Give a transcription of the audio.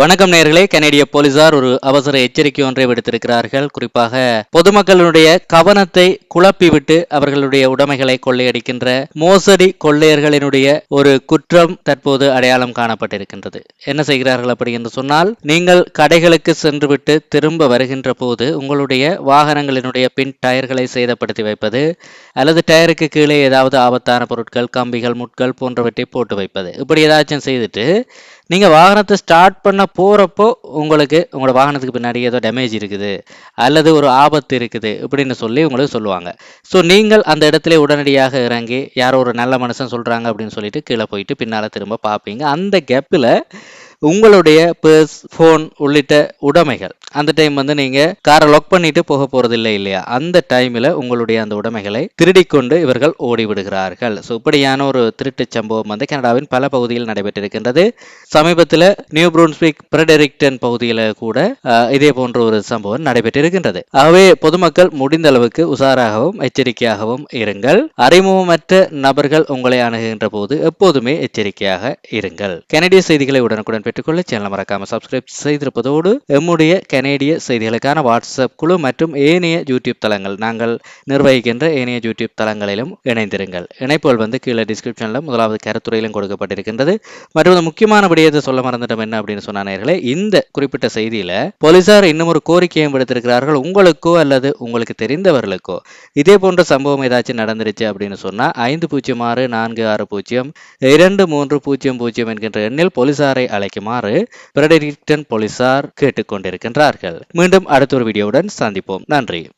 வணக்கம் நேர்களே கனேடிய போலீசார் ஒரு அவசர எச்சரிக்கை ஒன்றை விடுத்திருக்கிறார்கள். குறிப்பாக பொதுமக்களுடைய கவனத்தை குழப்பிவிட்டு அவர்களுடைய உடைமைகளை கொள்ளையடிக்கின்ற மோசடி கொள்ளையர்களினுடைய ஒரு குற்றம் தற்போது அடையாளம் காணப்பட்டிருக்கின்றது. என்ன செய்கிறார்கள் அப்படி என்று சொன்னால் நீங்கள் கடைகளுக்கு சென்றுவிட்டு திரும்ப வருகின்ற போது உங்களுடைய வாகனங்களினுடைய பின் டயர்களை சேதப்படுத்தி வைப்பது அல்லது டயருக்கு கீழே ஏதாவது ஆபத்தான பொருட்கள் கம்பிகள் முட்கள் போன்றவற்றை போட்டு வைப்பது. இப்படி ஏதாச்சும் செய்துட்டு நீங்கள் வாகனத்தை ஸ்டார்ட் பண்ண போகிறப்போ உங்களுக்கு உங்களோட வாகனத்துக்கு பின்னாடி ஏதோ டேமேஜ் இருக்குது அல்லது ஒரு ஆபத்து இருக்குது இப்படின்னு சொல்லி உங்களுக்கு சொல்லுவாங்க. ஸோ நீங்கள் அந்த இடத்துல உடனடியாக இறங்கி யாரோ ஒரு நல்ல மனுஷன் சொல்கிறாங்க அப்படின்னு சொல்லிட்டு கீழே போயிட்டு பின்னால் திரும்ப பார்ப்பீங்க. அந்த கேப்பில் உங்களுடைய பேர்ஸ் ஃபோன் உள்ளிட்ட உடைமைகள். அந்த டைம் வந்து நீங்க காரை லாக் பண்ணிட்டு போக போறது இல்லை இல்லையா? அந்த டைம்ல உங்களுடைய அந்த உடைமைகளை திருடிக்கொண்டு இவர்கள் ஓடிவிடுகிறார்கள். ஸோ இப்படியான ஒரு திருட்டு சம்பவம் வந்து கனடாவின் பல பகுதியில் நடைபெற்றிருக்கின்றது. சமீபத்தில் நியூ புரூன்ஸ்விக் பிரடரிக்டன் பகுதியில் கூட இதே போன்ற ஒரு சம்பவம் நடைபெற்றிருக்கின்றது. ஆகவே பொதுமக்கள் முடிந்த அளவுக்கு உஷாராகவும் எச்சரிக்கையாகவும் இருங்கள். அறிமுகமற்ற நபர்கள் உங்களை அணுகுகின்ற போது எப்போதுமே எச்சரிக்கையாக இருங்கள். கனடிய செய்திகளை உடனுக்குடன் பெற்றுக்கொள்ள சேனல் மறக்காம சப்ஸ்கிரைப் செய்திருப்பதோடு எம்முடைய கனேடிய செய்திகளுக்கான வாட்ஸ்அப் குழு மற்றும் ஏனைய யூடியூப் தளங்கள். நாங்கள் நிர்வகிக்கின்ற ஏனைய யூடியூப் தளங்களிலும் இணைந்திருங்கள். இணைப்புகள் வந்து கீழே டிஸ்கிரிப்ஷனில் முதலாவது கருத்துறையிலும் கொடுக்கப்பட்டிருக்கின்றது. மற்றும் முக்கியமான விடயத்தை சொல்ல மறந்துட்டோம் என்ன அப்படின்னு சொன்னார்களே இந்த குறிப்பிட்ட செய்தியில போலீசார் இன்னும் ஒரு கோரிக்கையும் விடுத்திருக்கிறார்கள். உங்களுக்கோ அல்லது உங்களுக்கு தெரிந்தவர்களுக்கோ. இதே போன்ற சம்பவம் ஏதாச்சும் நடந்துருச்சு அப்படின்னு சொன்னா ஐந்து பூஜ்ஜியம் ஆறு நான்கு ஆறு பூஜ்ஜியம் இரண்டு மூன்று பூஜ்ஜியம் பூஜ்ஜியம் என்கின்ற எண்ணில் போலீசாரை அழைக்க அழைக்குமாறு பிரடரிக்டன் போலீசார் கேட்டுக்கொண்டிருக்கின்றார்கள். மீண்டும் அடுத்த ஒரு வீடியோவுடன் சந்திப்போம். நன்றி.